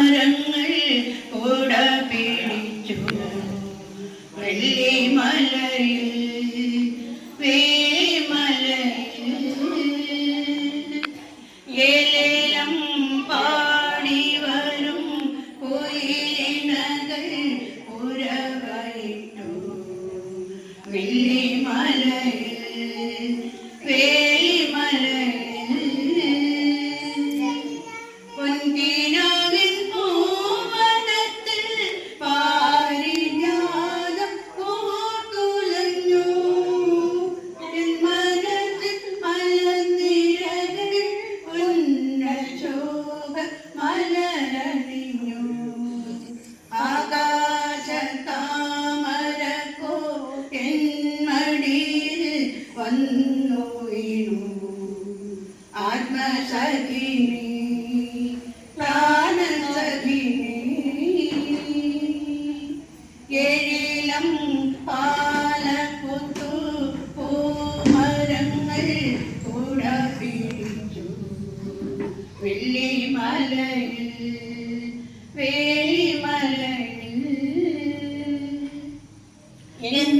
പൂമരങ്ങൾ കൂട പിടിച്ചു. വെള്ളിമലയിൽ വേമലയിൽ ഏലേലം പാടി വരും കുയിലിണകൾ ഉരവയിട്ടു വെള്ളിമലയിൽ വേലിമലയിൽ എൻ മടിയിൽ വന്നു വീണു. ആത്മസഖിനി പ്രാണസഖിനി. ഏഴിലം പാലപ്പുത്തു പൂമരങ്ങൾ കൂട പിടിച്ചു. വെള്ളിമലയിൽ വേലിമലയിൽ എന്നും